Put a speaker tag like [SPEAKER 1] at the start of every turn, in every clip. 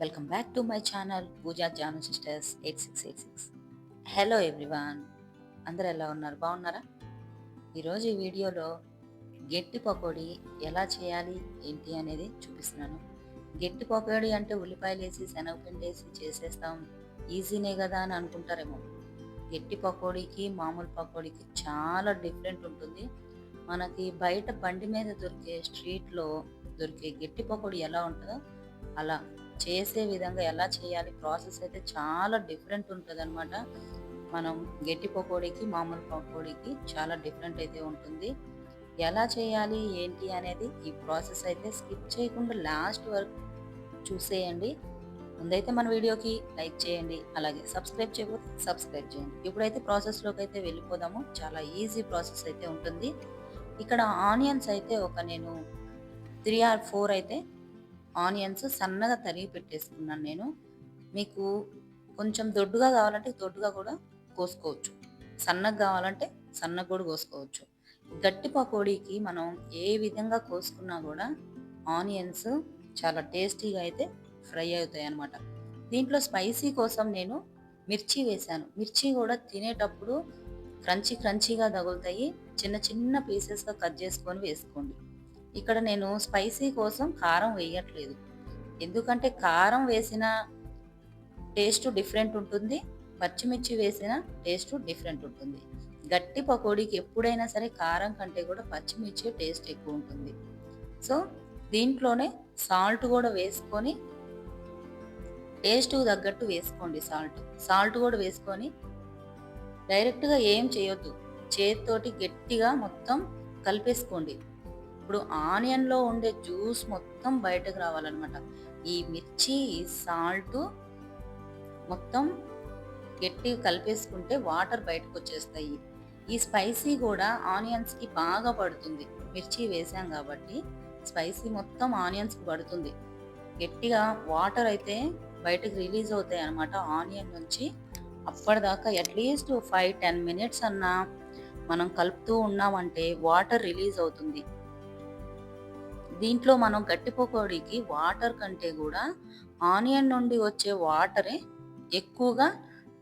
[SPEAKER 1] Welcome back to my channel Pooja Janu sisters eight six eight six hello everyone అందరు ఎలా ఉన్నారు? బాగున్నారా? ఈరోజు ఈ వీడియోలో గట్టి పకోడీ ఎలా చేయాలి ఏంటి అనేది చూపిస్తున్నాను. గట్టి పకోడీ అంటే ఉల్లిపాయలు వేసి శనగపిండి వేసి చేసేస్తాం. ఈజీనే కదా అని అనుకుంటారేమో. గట్టి పకోడీకి మామూలు పకోడీకి చాలా డిఫరెంట్ ఉంటుంది. మనకి బయట బండి మీద దొరికే స్ట్రీట్లో దొరికే గట్టి పకోడీ ఎలా ఉంటుందో అలా చేసే విధంగా ఎలా చేయాలి? ప్రాసెస్ అయితే చాలా డిఫరెంట్ ఉంటుంది అనమాట మనం గట్టి పకోడీకి మామూలు పకోడీకి చాలా డిఫరెంట్ అయితే ఉంటుంది. ఎలా చేయాలి? ఏంటి? అనేది ఈ ప్రాసెస్ అయితే స్కిప్ చేయకుండా లాస్ట్ వరకు చూసేయండి. ముందైతే మన వీడియోకి లైక్ చేయండి. అలాగే సబ్స్క్రైబ్ చేయకపోతే సబ్స్క్రైబ్ చేయండి. ఇప్పుడైతే ప్రాసెస్లోకి అయితే వెళ్ళిపోదాము. చాలా ఈజీ ప్రాసెస్ అయితే ఉంటుంది. ఇక్కడ ఆనియన్స్ అయితే ఒక నేను త్రీ ఆర్ ఫోర్ అయితే ఆనియన్స్ సన్నగా తరిగి పెట్టేసుకున్నాను నేను. మీకు కొంచెం దొడ్డుగా కావాలంటే దొడ్డుగా కూడా కోసుకోవచ్చు. సన్నగా కావాలంటే సన్నగా కూడా కోసుకోవచ్చు. గట్టి పకోడీకి మనం ఏ విధంగా కోసుకున్నా కూడా ఆనియన్స్ చాలా టేస్టీగా అయితే ఫ్రై అవుతాయి అన్నమాట దీంట్లో స్పైసీ కోసం నేను మిర్చి వేశాను. మిర్చి కూడా తినేటప్పుడు క్రంచీ క్రంచీగా తగులుతాయి. చిన్న చిన్న పీసెస్గా కట్ చేసుకొని వేసుకోండి. ఇక్కడ నేను స్పైసీ కోసం కారం వేయట్లేదు. ఎందుకంటే కారం వేసిన టేస్ట్ డిఫరెంట్ ఉంటుంది పచ్చిమిర్చి వేసిన టేస్ట్ డిఫరెంట్ ఉంటుంది. గట్టి పకోడీకి ఎప్పుడైనా సరే కారం కంటే కూడా పచ్చిమిర్చి టేస్ట్ ఎక్కువ ఉంటుంది. సో దీంట్లోనే సాల్ట్ కూడా వేసుకొని టేస్ట్ తగ్గట్టు వేసుకోండి సాల్ట్. సాల్ట్ కూడా వేసుకొని డైరెక్ట్గా ఏం చేయొద్దు. చేతితోటి గట్టిగా మొత్తం కలిపేసుకోండి. ఇప్పుడు ఆనియన్లో ఉండే జ్యూస్ మొత్తం బయటకు రావాలన్నమాట. ఈ మిర్చి సాల్ట్ మొత్తం గట్టిగా కలిపేసుకుంటే వాటర్ బయటకు వచ్చేస్తాయి ఈ స్పైసీ కూడా ఆనియన్స్కి బాగా పడుతుంది. మిర్చి వేసాం కాబట్టి స్పైసీ మొత్తం ఆనియన్స్కి పడుతుంది. గట్టిగా వాటర్ అయితే బయటకు రిలీజ్ అవుతాయి అనమాట ఆనియన్ నుంచి. అప్పటిదాకా అట్లీస్ట్ ఫైవ్ టెన్ మినిట్స్ అన్నా మనం కలుపుతూ ఉన్నామంటే వాటర్ రిలీజ్ అవుతుంది. దీంట్లో మనం గట్టి పకోడీకి వాటర్ కంటే కూడా ఆనియన్ నుండి వచ్చే వాటరే ఎక్కువగా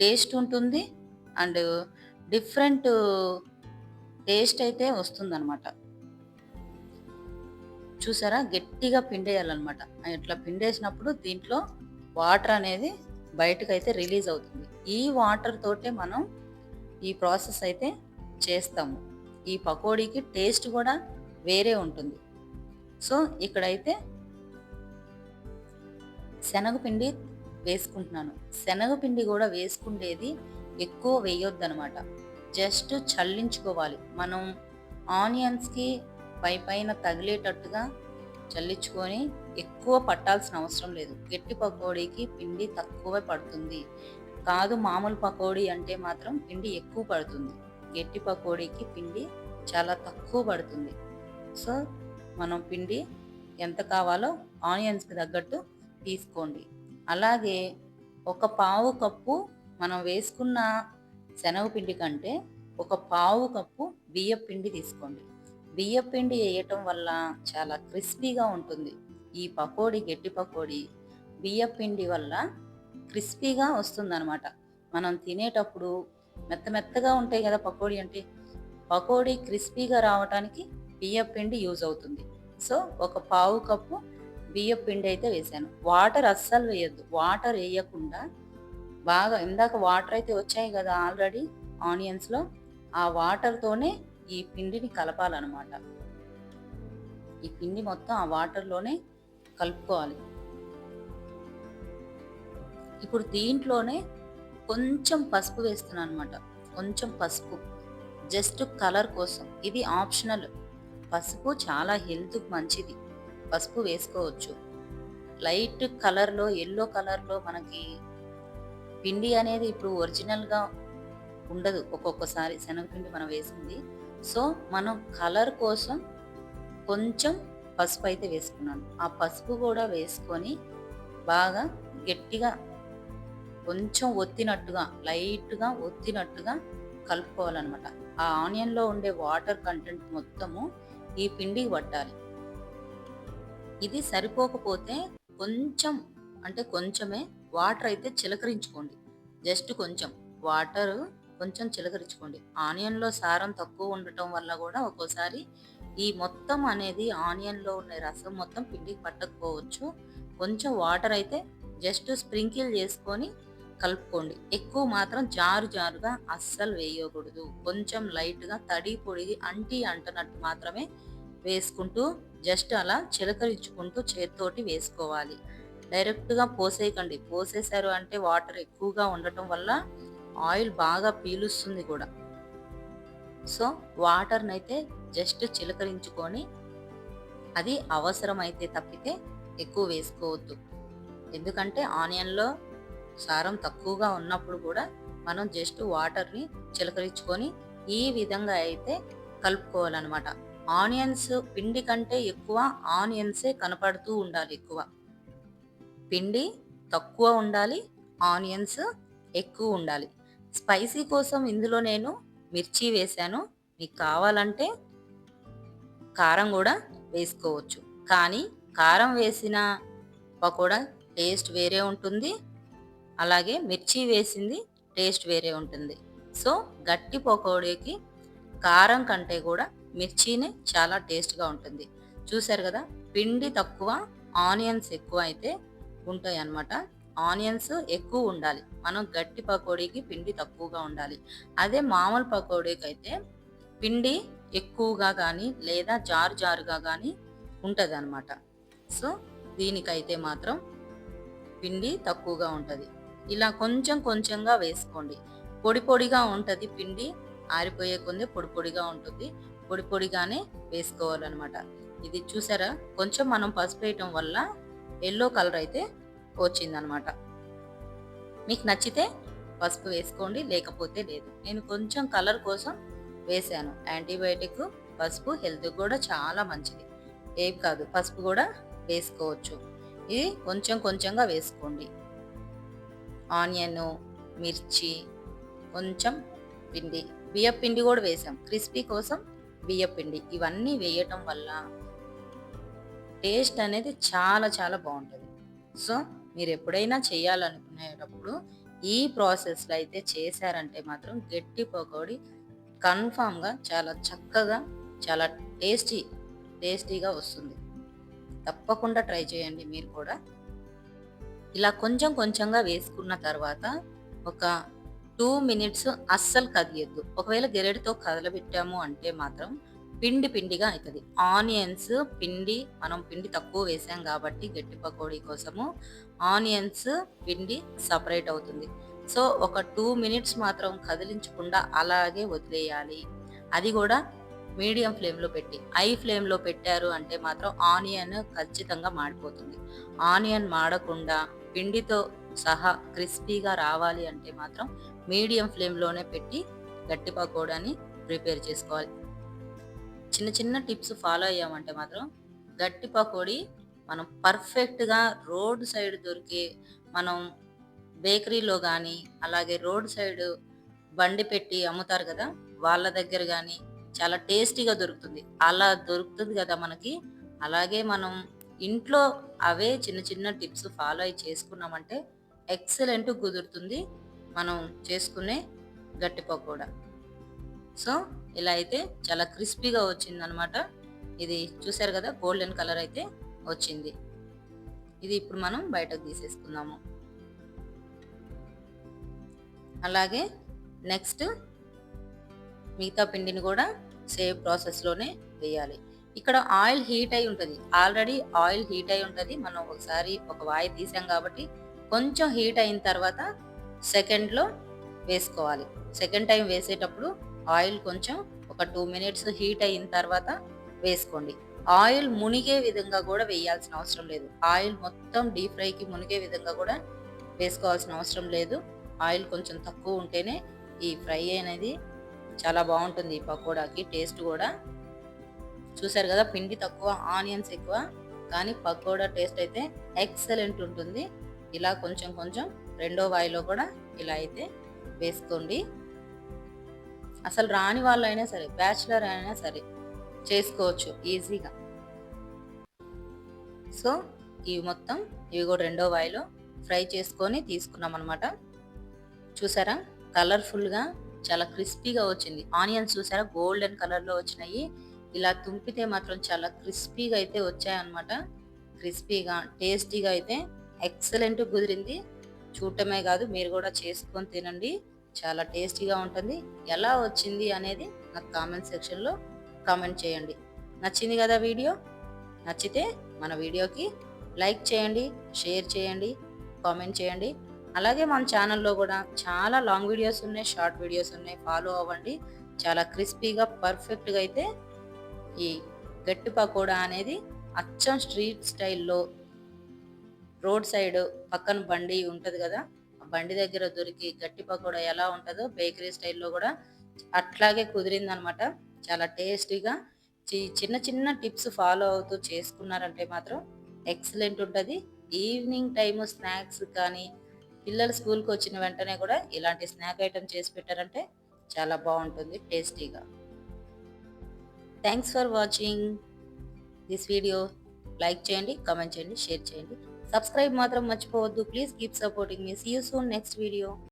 [SPEAKER 1] టేస్ట్ ఉంటుంది అండ్ డిఫరెంట్ టేస్ట్ అయితే వస్తుందన్నమాట. చూసారా? గట్టిగా పిండేయాలన్నమాట. ఇట్లా పిండేసినప్పుడు దీంట్లో వాటర్ అనేది బయటకు అయితే రిలీజ్ అవుతుంది. ఈ వాటర్ తోటే మనం ఈ ప్రాసెస్ అయితే చేస్తాము. ఈ పకోడీకి టేస్ట్ కూడా వేరే ఉంటుంది. సో ఇక్కడైతే శనగపిండి వేసుకుంటున్నాను. శనగపిండి కూడా వేసుకుండేది ఎక్కువ వేయొద్దు అనమాట జస్ట్ చల్లించుకోవాలి. మనం ఆనియన్స్కి పై పైన తగిలేటట్టుగా చల్లించుకొని ఎక్కువ పట్టాల్సిన అవసరం లేదు. గట్టి పకోడీకి పిండి తక్కువే పడుతుంది. కాదు మామూలు పకోడీ అంటే మాత్రం పిండి ఎక్కువ పడుతుంది. గట్టి పకోడీకి పిండి చాలా తక్కువ పడుతుంది. సో మనం పిండి ఎంత కావాలో ఆనియన్స్కి తగ్గట్టు తీసుకోండి. అలాగే ఒక పావు కప్పు మనం వేసుకున్న శనగపిండి కంటే ఒక పావు కప్పు బియ్య పిండి తీసుకోండి. బియ్య పిండి వేయటం వల్ల చాలా క్రిస్పీగా ఉంటుంది. ఈ పకోడీ గట్టి పకోడీ బియ్య పిండి వల్ల క్రిస్పీగా వస్తుందన్నమాట. మనం తినేటప్పుడు మెత్త మెత్తగా ఉంటాయి కదా పకోడీ అంటే పకోడీ క్రిస్పీగా రావటానికి బియ్యపిండి యూజ్ అవుతుంది. సో ఒక పావు కప్పు బియ్యపిండి అయితే వేసాను. వాటర్ అస్సలు వేయద్దు. వాటర్ వేయకుండా బాగా ఇందాక వాటర్ అయితే వచ్చాయి కదా ఆల్రెడీ ఆనియన్స్లో ఆ వాటర్తోనే ఈ పిండిని కలపాలన్నమాట. ఈ పిండి మొత్తం ఆ వాటర్లోనే కలుపుకోవాలి. ఇప్పుడు దీంట్లోనే కొంచెం పసుపు వేస్తున్నాను అనమాట కొంచెం పసుపు. జస్ట్ కలర్ కోసం. ఇది ఆప్షనల్. పసుపు చాలా హెల్త్కి మంచిది. పసుపు వేసుకోవచ్చు. లైట్ కలర్లో ఎల్లో కలర్లో మనకి పిండి అనేది ఇప్పుడు ఒరిజినల్గా ఉండదు. ఒక్కొక్కసారి శనగపిండి మనం వేసింది. సో మనం కలర్ కోసం కొంచెం పసుపు అయితే వేసుకున్నాను ఆ పసుపు కూడా వేసుకొని బాగా గట్టిగా కొంచెం ఒత్తినట్టుగా లైట్గా ఒత్తినట్టుగా కలుపుకోవాలన్నమాట. ఆ ఆనియన్లో ఉండే వాటర్ కంటెంట్ మొత్తము ఈ పిండికి పట్టాలి ఇది సరిపోకపోతే కొంచెం అంటే కొంచెమే వాటర్ అయితే చిలకరించుకోండి. జస్ట్ కొంచెం వాటర్ కొంచెం చిలకరించుకోండి. ఆనియన్లో సారం తక్కువ ఉండటం వల్ల కూడా ఒక్కోసారి ఈ మొత్తం అనేది ఆనియన్లో ఉన్న రసం మొత్తం పిండికి పట్టకపోవచ్చు. కొంచెం వాటర్ అయితే జస్ట్ స్ప్రింకిల్ చేసుకొని కలుపుకోండి. ఎక్కువ మాత్రం జారు జారుగా అస్సలు వేయకూడదు. కొంచెం లైట్గా తడి పొడి అంటి అంటనట్టు మాత్రమే వేసుకుంటూ జస్ట్ అలా చిలకరించుకుంటూ చేతితోటి వేసుకోవాలి. డైరెక్ట్గా పోసేయకండి. పోసేశారు అంటే వాటర్ ఎక్కువగా ఉండటం వల్ల ఆయిల్ బాగా పీలుస్తుంది కూడా. సో వాటర్ని అయితే జస్ట్ చిలకరించుకొని అది అవసరమైతే తప్పితే ఎక్కువ వేసుకోవద్దు. ఎందుకంటే ఆనియన్లో సారం తక్కువగా ఉన్నప్పుడు కూడా మనం జస్ట్ వాటర్ని చిలకరించుకొని ఈ విధంగా అయితే కలుపుకోవాలన్నమాట. ఆనియన్స్ పిండి కంటే ఎక్కువ ఆనియన్సే కనపడుతూ ఉండాలి ఎక్కువ. పిండి తక్కువ ఉండాలి ఆనియన్స్ ఎక్కువ ఉండాలి. స్పైసీ కోసం ఇందులో నేను మిర్చి వేశాను. మీకు కావాలంటే కారం కూడా వేసుకోవచ్చు. కానీ కారం వేసిన పకోడా టేస్ట్ వేరే ఉంటుంది. అలాగే మిర్చి వేసింది టేస్ట్ వేరే ఉంటుంది. సో గట్టి పకోడీకి కారం కంటే కూడా మిర్చినే చాలా టేస్ట్గా ఉంటుంది. చూసారు కదా పిండి తక్కువ ఆనియన్స్ ఎక్కువ అయితే ఉంటాయి అన్నమాట ఆనియన్స్ ఎక్కువ ఉండాలి. మనం గట్టి పకోడీకి పిండి తక్కువగా ఉండాలి. అదే మామూలు పకోడీకి అయితే పిండి ఎక్కువగా కానీ లేదా జారు జారుగా కానీ ఉంటుంది అనమాట సో దీనికైతే మాత్రం పిండి తక్కువగా ఉంటుంది. ఇలా కొంచెం కొంచెంగా వేసుకోండి. పొడి పొడిగా ఉంటుంది పిండి ఆరిపోయే కొంది పొడి పొడిగా ఉంటుంది. పొడి పొడిగానే వేసుకోవాలన్నమాట. ఇది చూసారా? కొంచెం మనం పసుపు వేయటం వల్ల ఎల్లో కలర్ అయితే వచ్చిందనమాట మీకు నచ్చితే పసుపు వేసుకోండి లేకపోతే లేదు. నేను కొంచెం కలర్ కోసం వేసాను. యాంటీబయాటిక్ పసుపు హెల్త్ కూడా చాలా మంచిది. ఏం కాదు పసుపు కూడా వేసుకోవచ్చు. ఇది కొంచెం కొంచెంగా వేసుకోండి. ఆనియన్ మిర్చి కొంచెం పిండి బియ్య పిండి కూడా వేసాం. క్రిస్పీ కోసం బియ్య పిండి. ఇవన్నీ వేయటం వల్ల టేస్ట్ అనేది చాలా చాలా బాగుంటుంది. సో మీరు ఎప్పుడైనా చేయాలనుకునేటప్పుడు ఈ ప్రాసెస్లో అయితే చేశారంటే మాత్రం గట్టి పకోడీ కన్ఫామ్గా చాలా చక్కగా చాలా టేస్టీ టేస్టీగా వస్తుంది. తప్పకుండా ట్రై చేయండి మీరు కూడా. ఇలా కొంచెం కొంచెంగా వేసుకున్న తర్వాత ఒక టూ మినిట్స్ అస్సలు కదియద్దు. ఒకవేళ గెరెడితో కదలబెట్టాము అంటే మాత్రం పిండి పిండిగా అవుతుంది ఆనియన్స్ పిండి మనం పిండి తక్కువ వేసాం కాబట్టి గట్టి పకోడీ కోసము ఆనియన్స్ పిండి సపరేట్ అవుతుంది. సో ఒక టూ మినిట్స్ మాత్రం కదిలించకుండా అలాగే వదిలేయాలి. అది కూడా మీడియం ఫ్లేమ్లో పెట్టి. ఐ ఫ్లేమ్లో పెట్టారు అంటే మాత్రం ఆనియన్ ఖచ్చితంగా మాడిపోతుంది. ఆనియన్ మాడకుండా పిండితో సహా క్రిస్పీగా రావాలి అంటే మాత్రం మీడియం ఫ్లేమ్లోనే పెట్టి గట్టి పకోడాని ప్రిపేర్ చేసుకోవాలి. చిన్న చిన్న టిప్స్ ఫాలో అయ్యామంటే మాత్రం గట్టి పకోడీ మనం పర్ఫెక్ట్గా రోడ్ సైడ్ దొరికే మనం బేకరీలో కానీ అలాగే రోడ్ సైడ్ బండి పెట్టి అమ్ముతారు కదా వాళ్ళ దగ్గర కానీ చాలా టేస్టీగా దొరుకుతుంది. అలా దొరుకుతుంది కదా మనకి అలాగే మనం ఇంట్లో అవే చిన్న చిన్న టిప్స్ ఫాలో అయి చేసుకున్నామంటే ఎక్సలెంట్ కుదురుతుంది మనం చేసుకునే గట్టి పకోడా సో ఇలా అయితే చాలా క్రిస్పీగా వచ్చిందనమాట ఇది చూసారు కదా గోల్డెన్ కలర్ అయితే వచ్చింది. ఇది ఇప్పుడు మనం బయటకు తీసేసుకుందాము. అలాగే నెక్స్ట్ మిగతా పిండిని కూడా సేమ్ ప్రాసెస్లోనే వేయాలి. ఇక్కడ ఆయిల్ హీట్ అయి ఉంటుంది. ఆల్రెడీ ఆయిల్ హీట్ అయి ఉంటుంది. మనం ఒకసారి ఒక వాయి తీసాం కాబట్టి కొంచెం హీట్ అయిన తర్వాత సెకండ్లో వేసుకోవాలి. సెకండ్ టైం వేసేటప్పుడు ఆయిల్ కొంచెం ఒక టూ మినిట్స్ హీట్ అయిన తర్వాత వేసుకోండి. ఆయిల్ మునిగే విధంగా కూడా వేయాల్సిన అవసరం లేదు. ఆయిల్ మొత్తం డీప్ ఫ్రైకి మునిగే విధంగా కూడా వేసుకోవాల్సిన అవసరం లేదు. ఆయిల్ కొంచెం తక్కువ ఉంటేనే ఈ ఫ్రై అనేది చాలా బాగుంటుంది ఈ పకోడాకి టేస్ట్ కూడా. చూసారు కదా పిండి తక్కువ ఆనియన్స్ ఎక్కువ కానీ పకోడా టేస్ట్ అయితే ఎక్సలెంట్ ఉంటుంది. ఇలా కొంచెం కొంచెం రెండో వాయిలో కూడా ఇలా అయితే వేసుకోండి. అసలు రాని వాళ్ళు అయినా సరే బ్యాచులర్ అయినా సరే చేసుకోవచ్చు ఈజీగా. సో ఇవి మొత్తం ఇవి కూడా రెండో వాయిలో ఫ్రై చేసుకొని తీసుకున్నాం అనమాట చూసారా? కలర్ఫుల్గా చాలా క్రిస్పీగా వచ్చింది. ఆనియన్స్ చూసారా? గోల్డెన్ కలర్లో వచ్చినాయి. ఇలా తుంపితే మాత్రం చాలా క్రిస్పీగా అయితే వచ్చాయన్నమాట. క్రిస్పీగా టేస్టీగా అయితే ఎక్సలెంట్ కుదిరింది. చూడటమే కాదు మీరు కూడా చేసుకొని తినండి. చాలా టేస్టీగా ఉంటుంది. ఎలా వచ్చింది అనేది నాకు కామెంట్ సెక్షన్లో కామెంట్ చేయండి. నచ్చింది కదా వీడియో? నచ్చితే మన వీడియోకి లైక్ చేయండి షేర్ చేయండి కామెంట్ చేయండి. అలాగే మన ఛానల్లో కూడా చాలా లాంగ్ వీడియోస్ ఉన్నాయి షార్ట్ వీడియోస్ ఉన్నాయి. ఫాలో అవ్వండి. చాలా క్రిస్పీగా పర్ఫెక్ట్గా అయితే ఈ గట్టి పకోడా అనేది అచ్చం స్ట్రీట్ స్టైల్లో రోడ్ సైడ్ పక్కన బండి ఉంటుంది కదా ఆ బండి దగ్గర దొరికి గట్టి పకోడా ఎలా ఉంటుందో బేకరీ స్టైల్లో కూడా అట్లాగే కుదిరిందనమాట. చాలా టేస్టీగా చిన్న చిన్న టిప్స్ ఫాలో అవుతూ చేసుకున్నారంటే మాత్రం ఎక్సలెంట్ ఉంటుంది. ఈవినింగ్ టైము స్నాక్స్ కానీ పిల్లలు స్కూల్కి వచ్చిన వెంటనే కూడా ఇలాంటి స్నాక్ ఐటమ్ చేసి పెట్టారంటే చాలా బాగుంటుంది టేస్టీగా. Thanks for watching this video like చేయండి కామెంట్ చేయండి షేర్ చేయండి. సబ్స్క్రైబ్ మాత్రం మర్చిపోవద్దు. Please keep supporting me see you soon next video